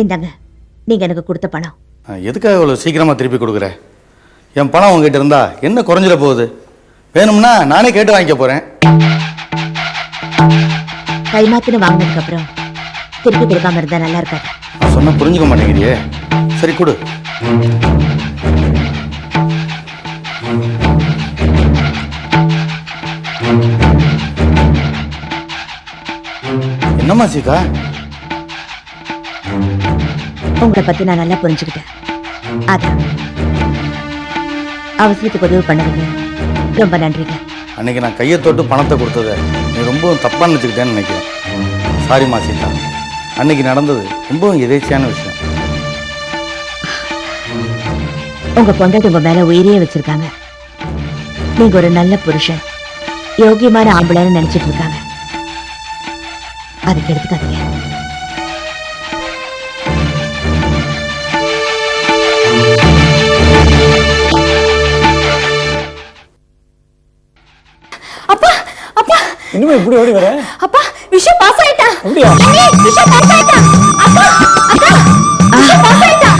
இந்தாங்க நீங்க எனக்கு கொடுத்த பணம். எதுக்காக இவ்வளோ சீக்கிரமா திருப்பி கொடுக்குற? என் பணம் உங்ககிட்ட இருந்தா என்ன குறைஞ்சிட போகுது? வேணும்னா நானே கேட்டு வாங்கிக்க போறேன். கைமாத்துன்னு வாங்கினதுக்கு அப்புறம் திருப்பி கொடுக்காம இருந்தா நல்லா இருக்காது. சொன்னா புரிஞ்சுக்க மாட்டேங்கிறியே. சரி கொடு. என்னம்மா சீதா? உங்களை பத்தி நான் நல்லா புரிஞ்சுக்கிட்டேன். அதான். அவசரத்துக்கு உதவி பண்ணதுக்கு ரொம்ப நன்றிங்க. அன்னைக்கு நான் கையை தொட்டு பணத்தை கொடுத்ததை நீ ரொம்பவும் தப்பாக நினச்சிக்கிட்டேன்னு நினைக்கிறேன். சாரிம்மா சீதா. அன்னைக்கு நடந்தது ரொம்பவும் எதேச்சியான விஷயம். உங்க பொண்டாட்டி உங்க மேல உயிரையே வச்சிருக்காங்க. நீங்க ஒரு நல்ல புருஷன் யோகியமான ஆம்பளைன்னு நினைச்சிட்டு இருக்காங்க. அதுக்கு எடுத்துக்காதீங்க. இனிமே இப்படி ஓடி வர? அப்பா விஷயம் பாஸ் ஆயிட்டா? அப்படியா? அண்ணே, விஷயம் பாஸ் ஆயிட்டா? அப்பா அக்கா விஷயம் பாஸ் ஆயிட்டா?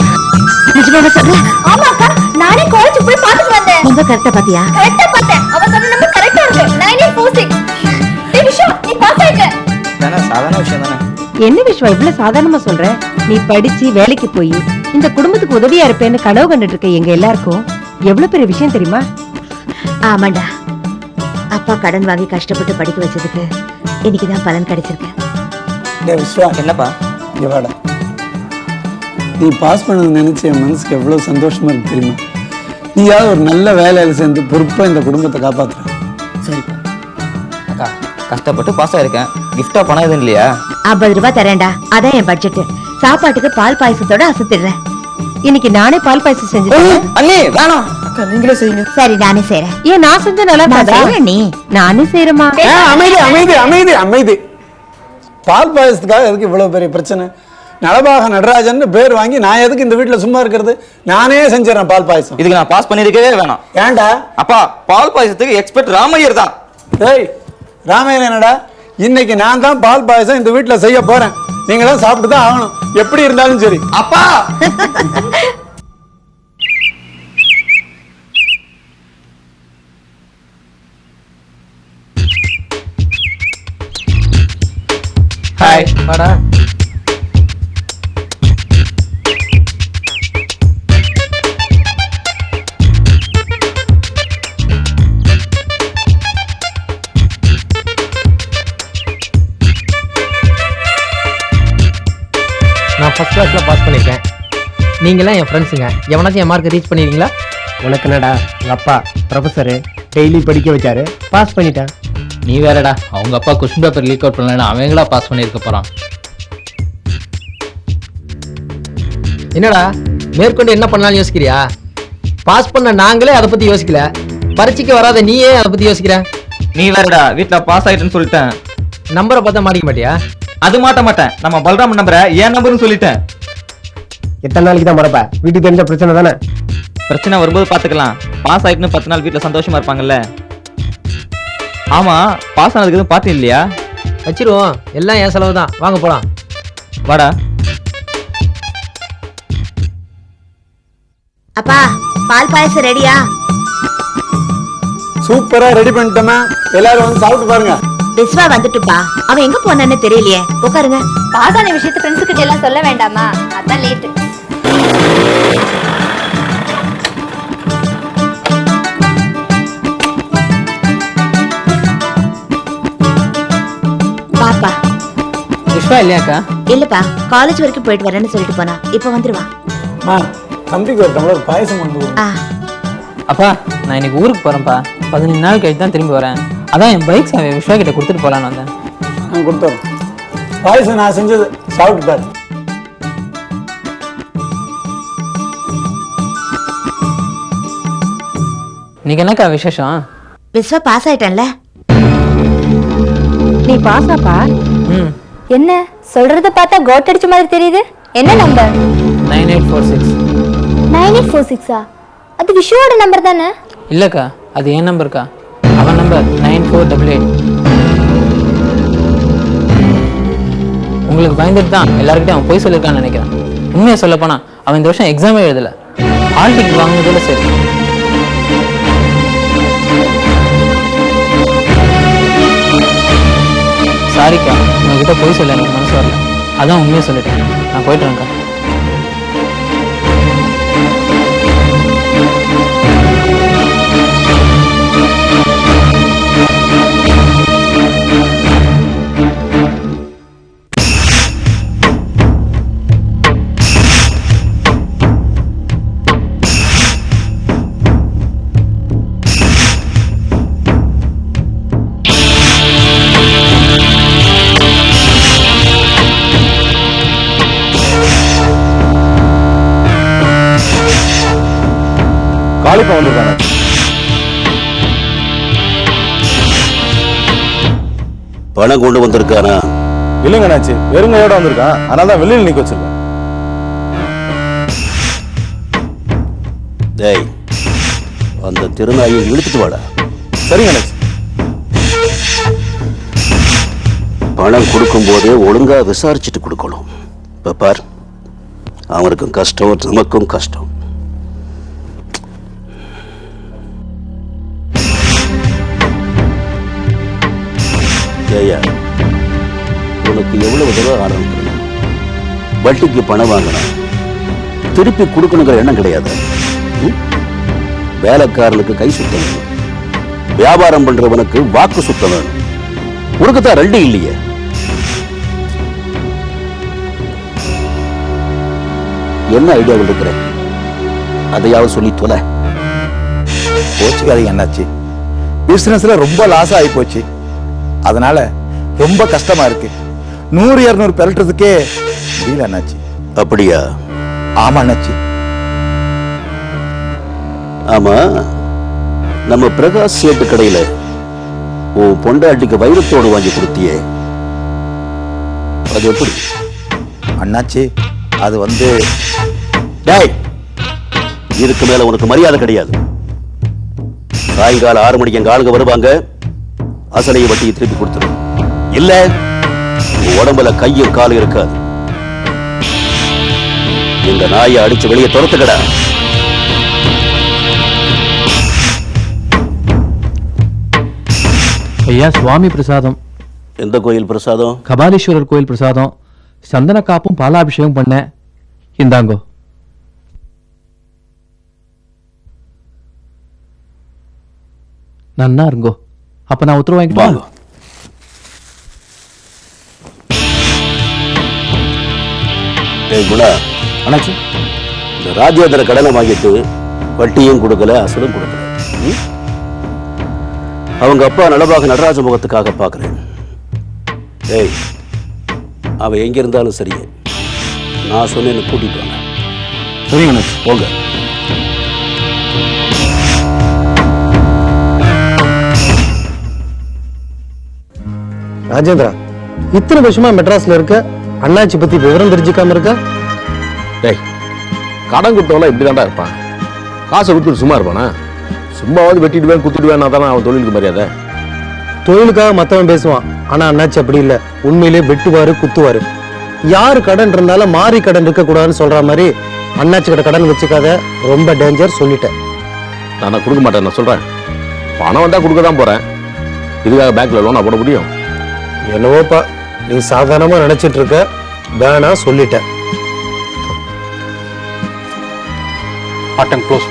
நிஜமாவா சொல்றேன் ஆமா அக்கா நானே காலேஜ் போய் பார்த்துட்டு வந்தேன். ரொம்ப கரெக்டா பாத்தியா கரெக்டா பார்த்தேன். அவ சொன்ன நம்பர் கரெக்டா இருக்கு. நைன் எயிட் ஃபோர் சிக்ஸ் ஏய் விஷயம் நீ பாஸ் ஆயிட்ட. தானே சாதாரண விஷயம் தானே? என்ன விஷயம் இவ்வளவு சாதாரணமா சொல்ற? நீ படிச்சு வேலைக்கு போய் இந்த குடும்பத்துக்கு உதவியா இருப்பேன்னு கனவு கண்டுட்டு இருக்க எங்க எல்லாருக்கும் எவ்வளவு பெரிய விஷயம் தெரியுமா? ஆமாண்டா. அப்பா கடன் வாங்கி கஷ்டப்பட்டு படிக்க வச்சதுக்கு இன்னைக்குதான் பலன் கிடைச்சிருக்கு. விஸ்வா என்னப்பா? இங்க வாடா. நீ பாஸ் பண்ணது நினைச்சு என் மனசுக்கு எவ்வளவு சந்தோஷமா இருக்கு தெரியுமா? நீயாவது ஒரு நல்ல வேலையில சேர்ந்து பொறுப்பா இந்த குடும்பத்தை காப்பாத்துற. சரிப்பா. அக்கா கஷ்டப்பட்டு பாஸ் ஆயிருக்கேன். கிஃப்டா பணம் எதுவும் இல்லையா? ஐம்பது ரூபாய் தரேன்டா. அதான் என் பட்ஜெட் சாப்பாட்டுக்கு பால் பாயசத்தோட அசத்திடுறேன். இன்னைக்கு நானே பால் பாயசம் செஞ்சேன் அண்ணி வேணாம். அக்கா நீங்களே செய்யுங்க. சரி நானே செய்றேன். ஏன் நான் செஞ்ச நல்லா? செய்றேன் நீ. நானே செய்யறேமா ஆ, அமைதி அமைதி அமைதி அமைதி. பால் பாயசத்துக்காக எதுக்கு இவ்வளவு பெரிய பிரச்சனை? நலபாக நடராஜன் பேர் வாங்கி நான் எதுக்கு இந்த வீட்டுல சும்மா இருக்கிறது? நானே செஞ்சிடறேன் பால் பாயசம். இதுக்கு நான் பாஸ் பண்ணிருக்கவே வேணாம். ஏன்டா? அப்பா பால் பாயசத்துக்கு எக்ஸ்பர்ட் ராமையர் தான். டேய் ராமையன் என்னடா? இன்னைக்கு நான் தான் பால் பாயசம் இந்த வீட்டுல செய்ய போறேன். நீங்களும் சாப்பிட்டு தான் ஆகணும். எப்படி இருந்தாலும் சரி. அப்பா! ஹாய் வாடா. நான் ஃபர்ஸ்ட் கிளாஸ்ல பாஸ் பண்ணிருக்கேன். நீங்களாம் என் ஃப்ரெண்ட்ஸுங்க எவனாச்சும் என் மார்க் ரீச் பண்ணிருக்கீங்களா உனக்கு என்னடா? உங்க அப்பா ப்ரொஃபஸரு டெய்லி படிக்க வச்சாரு. பாஸ் பண்ணிட்டேன். நீ வேறடா. அவங்க அப்பா கொஸ்டின் பேப்பர் லீக் அவுட் பண்ணலன்னா அவங்களா பாஸ் பண்ணியிருக்க போறான். என்னடா? மேற்கொண்டு என்ன பண்ணலாம்னு யோசிக்கிறியா? பாஸ் பண்ண நாங்களே அதை பத்தி யோசிக்கல. பரீட்சைக்கு வராத நீயே அதை பத்தி யோசிக்கிற. நீ வேறடா. வீட்ல பாஸ் ஆயிட்டேன்னு சொல்லிட்டேன். நம்பரை பார்த்தா மாட்டிக்க மாட்டியா? அது மாட்ட மாட்டேன். நம்ம பல்ராம் நம்பரை என் நம்பர்னு சொல்லிட்டேன். எத்தனை நாளைக்கு தான் மறப்ப? வீட்டுக்கு தெரிஞ்ச பிரச்சனை தானே? பிரச்சனை வரும்போது பாத்துக்கலாம். பாஸ் ஆயிட்டுன்னு பத்து நாள் வீட்ல சந்தோஷமா இருப்பாங்கல்ல. ஆமா பாஸ் ஆனதுக்கு எதுவும் பார்ட்டி இல்லையா? வச்சிருவோம். எல்லாம் என் செலவு தான். வாங்க போலாம். வாடா. அப்பா பால் பாயசம் ரெடியா? சூப்பரா ரெடி பண்ணிட்டோமா. எல்லாரும் வந்து சாப்பிட்டு பாருங்க. விஸ்வா வந்துட்டுப்பா. அவன் எங்க போனான்னு தெரியலையே. உட்காருங்க. பாஸ் ஆன விஷயத்தை ஃப்ரெண்ட்ஸ் கிட்ட எல்லாம் சொல்ல வேண்டாமா? அதான் லேட் பாப்பா. விஸ்வா இல்லையாக்கா? இல்லப்பா காலேஜ் வரைக்கும் போயிட்டு வரேன்னு சொல்லிட்டு போனா. இப்ப வந்துருவான் அம்மா, தம்பிக்கு ஒரு டம்ளர் பாயசம் ஆ. அப்பா நான் இன்னைக்கு ஊருக்கு போறேன்ப்பா. பதினஞ்சு நாள் கழிச்சு தான் திரும்பி வரேன். அதான் என் பைக் விஸ்வா கிட்ட கொடுத்துட்டு போகலான்னு வந்தேன். நான் கொடுத்துறேன் பாயசம் நான் செஞ்சது. சாப்பிட்டு நீங்க என்னக்கா விசேஷம்? விஸ்வா பாஸ் ஆயிட்டேன்ல. நீ பாஸ் ஆப்பா? என்ன? சொல்றத பார்த்தா கோட் அடிச்ச மாதிரி தெரியுது. என்ன number nine eight four six nine eight four சிக்ஸா அது விஷ்வாவோட நம்பர் தானே? இல்லக்கா அது என் நம்பர்க்கா number nine four double eight. உங்களுக்கு பயந்துட்டு தான் எல்லாருக்கிட்டையும் அவன் போய் சொல்லியிருக்கான்னு நினைக்கிறேன். உண்மையை சொல்ல போனா அவன் இந்த வருஷம் எக்ஸாமே எழுதல. ஹால் டிக்கெட் வாங்குனதுல சரி சாரிக்கா உங்ககிட்ட போய் சொல்ல எனக்கு மனசு வரல. அதான் உண்மையை சொல்லிட்டேன். நான் போயிட்டு இருக்கேன் வெறுங்கையோட வந்திருக்கான். அதனால தான் வெளியில் நிக்க வச்சிருக்கேன். டேய் அந்த திருநாயை இழுத்துட்டு வாடா. சரிங்க அண்ணாச்சி. பணம் கொடுக்கும்போது ஒழுங்கா விசாரிச்சுட்டு கொடுக்கணும். இப்போ பார் அவனுக்கும் கஷ்டம் நமக்கும் கஷ்டம். வட்டிக்கு பணம் வாங்கணும். திருப்பி கொடுக்கணுங்கிற எண்ணம் கிடையாது. வேலைக்காரனுக்கு கை சுத்தம் வேணும் வியாபாரம் பண்றவனுக்கு வாக்கு சுத்தம் வேணும் உனக்கு தான் ரெண்டு இல்லையே. என்ன ஐடியாவில் இருக்கிற? அதையாவது சொல்லி தொலை. கோச்சுக்காதீங்க என்னாச்சு? பிசினஸ்ல ரொம்ப லாஸ் ஆகி போச்சு. அதனால ரொம்ப கஷ்டமா இருக்கு. நூறு இரநூறு பெரட்டுறதுக்கே முடியல அண்ணாச்சி அப்படியா? ஆமா அண்ணாச்சி ஆமா. நம்ம பிரகாஷ் சேட்டு கடையில உன் பொண்டாட்டிக்கு வைரத்தோடு வாங்கி கொடுத்தியே. அது எப்படி? அண்ணாச்சி அது வந்து டேய் இதுக்கு மேல உனக்கு மரியாதை கிடையாது. சாயங்காலம் ஆறு மணிக்கு எங்க ஆளுங்க வருவாங்க. அசலையை வட்டியை திருப்பி கொடுத்துரு இல்ல உடம்புல கையும் காலும் இருக்காது. இந்த நாயை அடிச்சு வெளியே துரத்துக்கடா. ஐயா சுவாமி பிரசாதம். எந்த கோயில் பிரசாதம்? கபாலீஸ்வரர் கோயில் பிரசாதம். சந்தன காப்பும் பாலாபிஷேகம் பண்ணேன் இந்தாங்கோ. நன்னா இருங்கோ. அப்ப நான் உத்தரவு வாங்க. வாங்கிட்டு ஏய் குணா. அண்ணாச்சி. இந்த ராஜேந்திர கடனை வாங்கிட்டு வட்டியும் கொடுக்கல அசலும் கொடுக்கல? அவங்க அப்பா நலபாக நடராஜ முகத்துக்காக பார்க்குறேன். ஏய் அவன் எங்க இருந்தாலும் சரியே நான் சொன்னேன்னு கூட்டிட்டு வாங்க. சரிங்க அண்ணாச்சி. போங்க. ராஜேந்திரா இத்தனை வருஷமா மெட்ராஸ்ல இருக்க அண்ணாச்சி பத்தி விவரம் தெரிஞ்சுக்காம இருக்க? டேய் கடன் கொடுத்தவெல்லாம் இப்படி தான்டா இருப்பான். காசை கொடுத்துட்டு சும்மா இருப்பானா? சும்மாவது வெட்டிடுவேன் குத்திடுவேன் தானே அவன் தொழிலுக்கு மரியாதை? தொழிலுக்காக மத்தவன் பேசுவான். ஆனா அண்ணாச்சி அப்படி இல்ல. உண்மையிலே வெட்டுவாரு குத்துவாரு. யாரு கடன் இருந்தாலும் மாறி கடன் இருக்க கூடாதுன்னு சொல்ற மாதிரி அண்ணாச்சி கிட்ட கடன் வச்சுக்காத. ரொம்ப டேஞ்சர் சொல்லிட்டேன். நான் கொடுக்க மாட்டேன் நான் சொல்றேன். பணம் வந்தா கொடுக்க தான் போறேன். இதுக்காக பேங்க்ல லோனா போட முடியும்? என்னவோப்பா நீ சாதாரணமா நினைச்சிட்டு இருக்க. வேணா சொல்லிட்டேன். பட்டன் க்ளோஸ்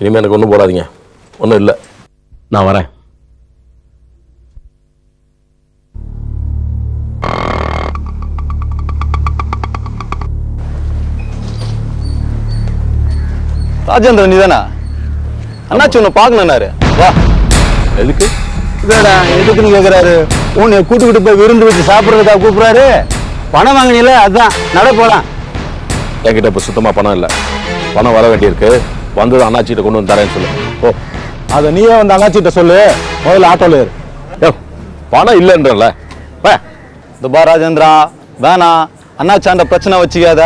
இனிமே எனக்கு ஒன்றும் போடாதீங்க. ஒன்றும் இல்லை. நான் வரேன். ராஜேந்திரன் நீதானா? அண்ணாச்சி உன்னை பார்க்கணுன்னாரு வா. எதுக்கு? இதடா எதுக்குன்னு கேக்குறாரு? உன்னை கூட்டுக்கிட்டு போய் விருந்து வச்சு சாப்பிட்றதுக்காக கூப்பிடுறாரு? பணம் வாங்கினீல அதான் நட போலாம். என்கிட்ட இப்போ சுத்தமாக பணம் இல்லை. பணம் வர வேண்டியிருக்கு. வந்தது அண்ணாச்சிட்ட கொண்டு வந்து தரேன்னு சொல்லு. ஓ அதை நீயே வந்து அண்ணாச்சிட்ட சொல்லு. முதல்ல ஆட்டோல ஏறு. யோ பணம் இல்லைன்றல பே. இந்த பா ராஜேந்திரா வேணாம் அண்ணாச்சாண்ட பிரச்சனை வச்சுக்காத.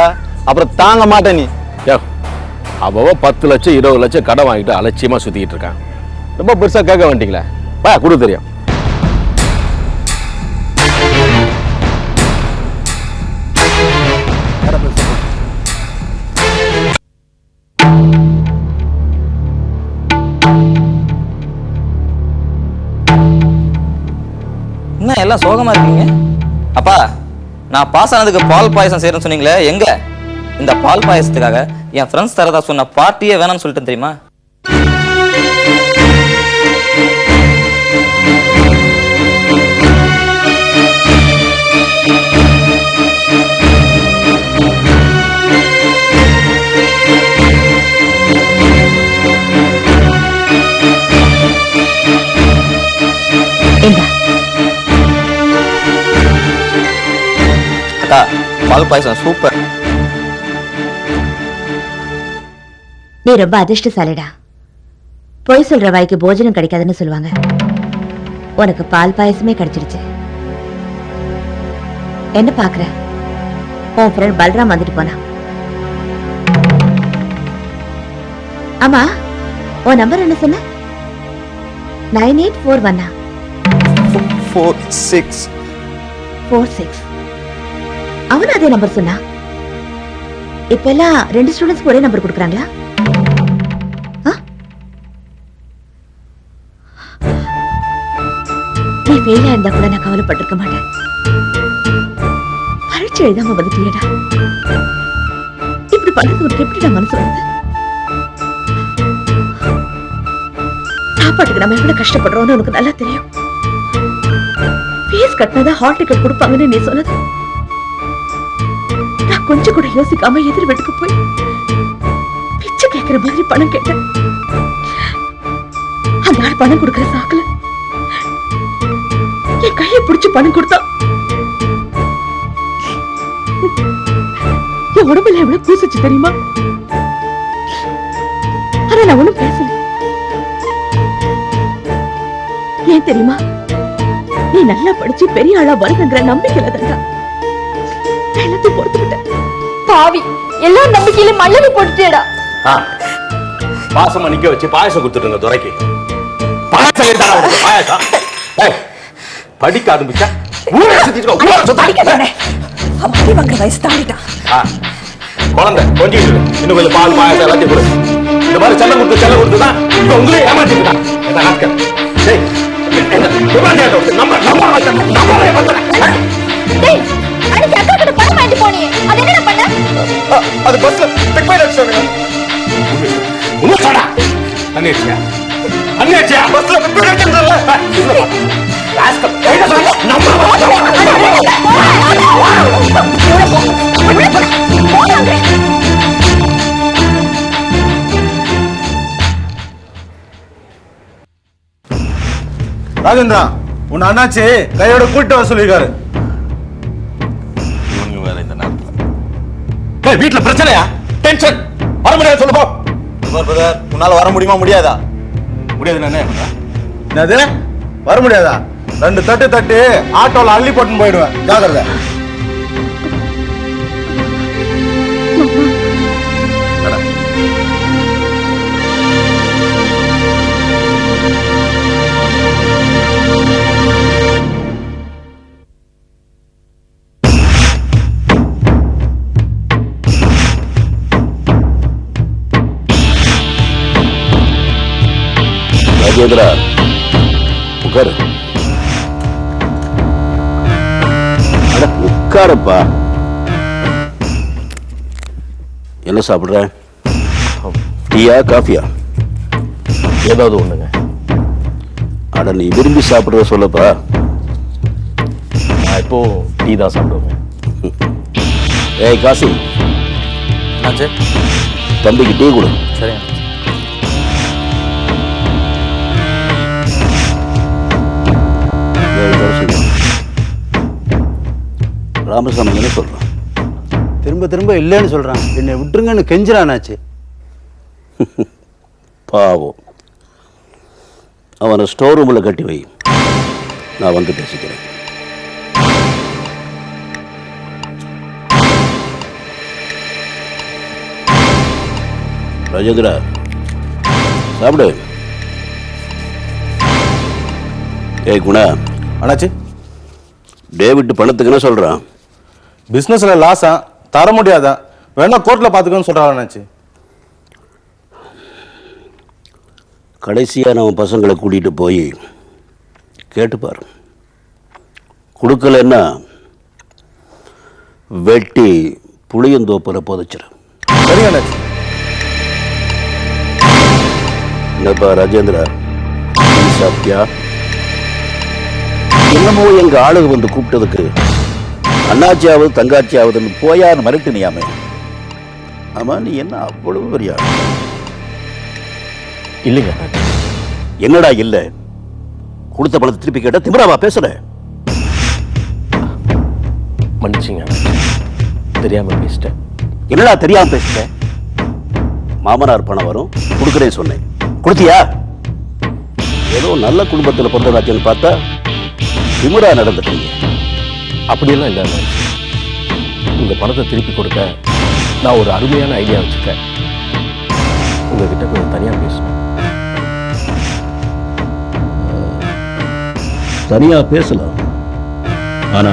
அப்புறம் தாங்க மாட்டேன் நீ. யோ அவ பத்து லட்சம் இருபது லட்சம் கடன் வாங்கிட்டு அலட்சியமாக சுற்றிக்கிட்டு இருக்கான். ரொம்ப பெருசாக கேட்க வேண்டிங்களே? வா கொடு தெரியும். என்ன எல்லாம் சோகமா இருக்கீங்க? அப்பா நான் பாஸ் ஆனதுக்கு பால் பாயசம் செய்யறேன்னு சொன்னீங்களே எங்க? இந்த பால் பாயசத்துக்காக என் ஃப்ரெண்ட்ஸ் தரதா சொன்ன பார்ட்டியே வேணாம்னு சொல்லிட்டு தெரியுமா? பால் பாயசம் சூப்பர் நீ ரொம்ப அதிர்ஷ்டசாலிடா. பொய் சொல்ற வாய்க்கு போஜனம் கிடைக்காதுன்னு சொல்லுவாங்க. உனக்கு பால் பாயசமே கிடைச்சிருச்சு. என்ன பாக்குற? உன் ஃப்ரெண்ட் பல்ராம் வந்துட்டு போனா. ஆமா உன் நம்பர் என்ன சொன்ன? நைன் எயிட் ஃபோர் ஒன்னா? ஃபோர் சிக்ஸ் ஃபோர் சிக்ஸ் அவன் அதே நம்பர் சொன்னா? இப்ப எல்லாம் ரெண்டு ஸ்டூடெண்ட்ஸ்க்கு ஒரே நம்பர் கொடுக்குறாங்களா? நீ ஃபெயிலா இருந்தா கூட நான் கவலைப்பட்டிருக்க மாட்டேன். பரீட்சை எழுதாம வந்துட்டியடா இப்படி பண்றது உனக்கு எப்படி நான் மனசு வருது சாப்பாட்டுக்கு நம்ம எவ்வளவு கஷ்டப்படுறோம்னு உனக்கு நல்லா தெரியும். ஃபீஸ் கட்டினதா ஹால் டிக்கெட் கொடுப்பாங்கன்னு நீ சொன்னது? கொஞ்சம் கூட யோசிக்காம எதிர் வீட்டுக்கு போய் பிச்சை கேட்கிற மாதிரி பணம் கேட்டேன். அந்த ஆள் பணம் கொடுக்கிற சாக்குல. என் கையை பிடிச்சு பணம் கொடுத்தா. என் உடம்புல எவ்வளவு பூசிச்சு தெரியுமா? ஆனா நான் ஒண்ணும் பேசல. ஏன் தெரியுமா? நீ நல்லா படிச்சு பெரிய ஆளா வருங்கிற நம்பிக்கையில தான் எல்லாத்தையும் பொறுத்துக்கிட்டேன் பாவி எல்லாரும் நம்பிக்கையில மல்லவி போட்டுட்டேடா பாசமா நிக்க வச்சு பாயசம் கொடுத்துட்டுங்க துறைக்கு பாயசம் உனக்கு, பாயசம் படிக்க ஆரம்பிச்சா ஊரை சுத்திட்டு வயசு தாண்டிட்டான் குழந்தை கொஞ்சம். இன்னும் கொஞ்சம் பால் பாயசம் எல்லாத்தையும் கொடு இந்த மாதிரி செல்லம் கொடுத்து செல்லம் கொடுத்து தான் இப்ப உங்களையும் ஏமாத்திட்டான் என்ன ஆட்கள் டேய், என்ன, விவாதியாட்டம் வந்து நம்ம நம்ம நம்ம வாங்கிட்டு போனியே அது என்னடா பண்ண அது பஸ்ல பிக் பாயிண்ட் சொன்னீங்க உண்மை சொன்னா அண்ணேச்சியா அண்ணேச்சியா பஸ்ல பிக் பாயிண்ட் அடிச்சதுல ராஸ்கல் என்ன சொல்ல நம்ம ராஜேந்திரா உன் அண்ணாச்சி கையோட கூட்டு வர சொல்லியிருக்காரு ஏய் வீட்ல பிரச்சனையா? டென்ஷன் வர முடியாது சொல்லு போ. பிரதர் உன்னால வர முடியுமா முடியாதா? முடியாது என்ன வர முடியாதா? ரெண்டு தட்டு தட்டு ஆட்டோல அள்ளி போட்டுன்னு போயிடுவேன். ஜாகிரதை உட்காருப்பா. என்ன சாப்பிடுற? டீயா காஃபியா? ஏதாவது ஒண்ணுங்க. அட நீ விரும்பி சாப்பிடுற சொல்லப்பா. நான் இப்போ டீ தான் சாப்பிடுவேன் ஏய் காசி. தம்பிக்கு டீ கொடு. சரி ஏய், தோசை. ராமசாமி என்ன சொல்றான் திரும்ப திரும்ப இல்லைன்னு சொல்றான் என்னை விட்டுருங்கன்னு கெஞ்சிரானாச்சு பாவம். அவனை ஸ்டோர் ரூமில் கட்டி வை. நான் வந்து பேசிக்கிறேன். ராஜேந்திரா சாப்பிடு. ஏய் குணா. அண்ணாச்சி. டேவிட் பணத்துக்கு என்ன சொல்றான். பிஸ்னஸில் லாஸா தர முடியாதா? வேணா கோர்ட்டில் பார்த்துக்கணும்னு சொல்கிறாள் அண்ணாச்சி. கடைசியாக நம்ம பசங்களை கூட்டிகிட்டு போய் கேட்டுப்பார் கொடுக்கலன்னா வெட்டி புளியந்தோப்பில் புதைச்சிரு. சரிங்க அண்ணாச்சி. என்னப்பா ராஜேந்திரா. சாப்பிட்டியா? என்னமோ எங்க ஆளுக வந்து கூப்பிட்டதுக்கு அண்ணாச்சியாவது தங்காச்சியாவதுன்னு போயான்னு மிரட்டினியாமே. ஆமா நீ என்ன அவ்வளவு பெரிய? இல்லைங்க அண்ணாச்சி என்னடா இல்ல? கொடுத்த பணத்தை திருப்பி கேட்டா திமிராவா பேசுற? மன்னிச்சிங்க அண்ணாச்சி தெரியாமல் பேசிட்டேன். என்னடா தெரியாம பேசுற? மாமனார் பணம் வரும் கொடுக்குறேன்னு சொன்னேன். கொடுத்தியா? ஏதோ நல்ல குடும்பத்துல பிறந்ததாச்சுன்னு பார்த்தா திமிரா நடந்துட்டீங்க. அப்படியெல்லாம் இல்லை அண்ணாச்சி உங்கள் பணத்தை திருப்பி கொடுக்க நான் ஒரு அருமையான ஐடியா வச்சுருக்கேன். உங்ககிட்ட கொஞ்சம் தனியாக பேசணும் தனியா பேசலாம். ஆனா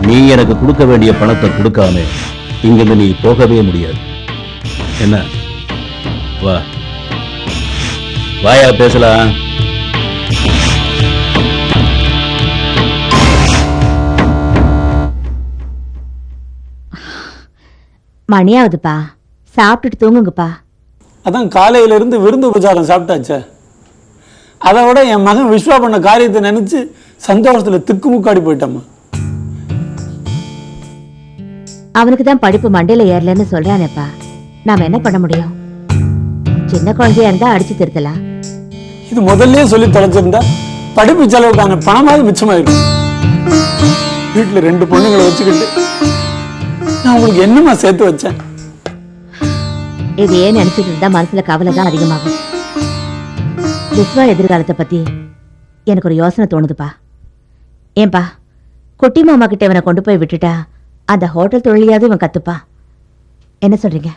நீ எனக்கு கொடுக்க வேண்டிய பணத்தை கொடுக்காம இங்கிருந்து நீ போகவே முடியாது. என்ன? வா. வாயா பேசலாம். மணியாவதுப்பா. சாப்பிட்டுட்டு தூங்குங்கப்பா. அதான் காலையில இருந்து விருந்து உபச்சாரம் சாப்பிட்டாச்சே. அதை விட என் மகன் விஸ்வா பண்ண காரியத்தை நினைச்சு சந்தோஷத்துல திக்குமுக்காடி போயிட்டம்மா. அவனுக்கு தான் படிப்பு மண்டையில ஏறலன்னு சொல்றானேப்பா. நாம என்ன பண்ண முடியும்? சின்ன குழந்தையா இருந்தா அடிச்சு திருத்தலாம். இது முதல்லயே சொல்லி தொலைச்சிருந்தா படிப்பு செலவுக்கான பணமாவது மிச்சமாயிருக்கும் வீட்டுல ரெண்டு பொண்ணுங்களை வச்சுக்கிட்டு நான் உங்களுக்கு என்னம்மா சேர்த்து வச்சேன்? இது ஏன் நினைச்சிட்டு இருந்தா மனசுல கவலை தான் அதிகமாகும். விஸ்வா எதிர்காலத்தை பத்தி எனக்கு ஒரு யோசனை தோணுதுப்பா. ஏன்பா குட்டி மாமா கிட்ட இவனை கொண்டு போய் விட்டுட்டா அந்த ஹோட்டல் தொழிலையாவது இவன் கத்துப்பா. என்ன சொல்றீங்க?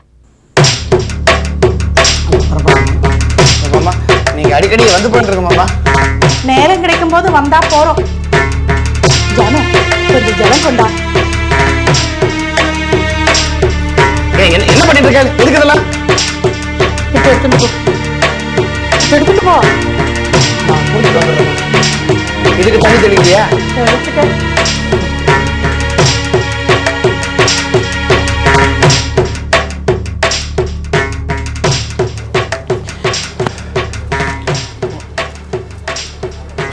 மாமா நீங்க அடிக்கடி வந்து போயிட்டு மாமா. நேரம் கிடைக்கும் போது வந்தா போறோம். ஜனம் கொஞ்சம் ஜலம் கொண்டா. என்ன என்ன பண்ணிட்டு இருக்க எதுக்கு இதெல்லாம்? இப்ப எடுத்துட்டு போ. எடுத்துட்டு போ. இதுக்கு தண்ணி தெளிக்கலையா எடுத்துக்க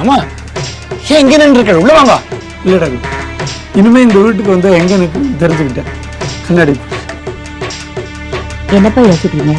அம்மா ஏன் இங்கே நின்று இருக்க உள்ள வாங்க. இல்லடா. இனிமே இந்த வீட்டுக்கு வந்து எங்க நிற்கும் தெரிஞ்சுக்கிட்டேன். கண்ணாடி. என்னப்பா யோசிக்கிறீங்க?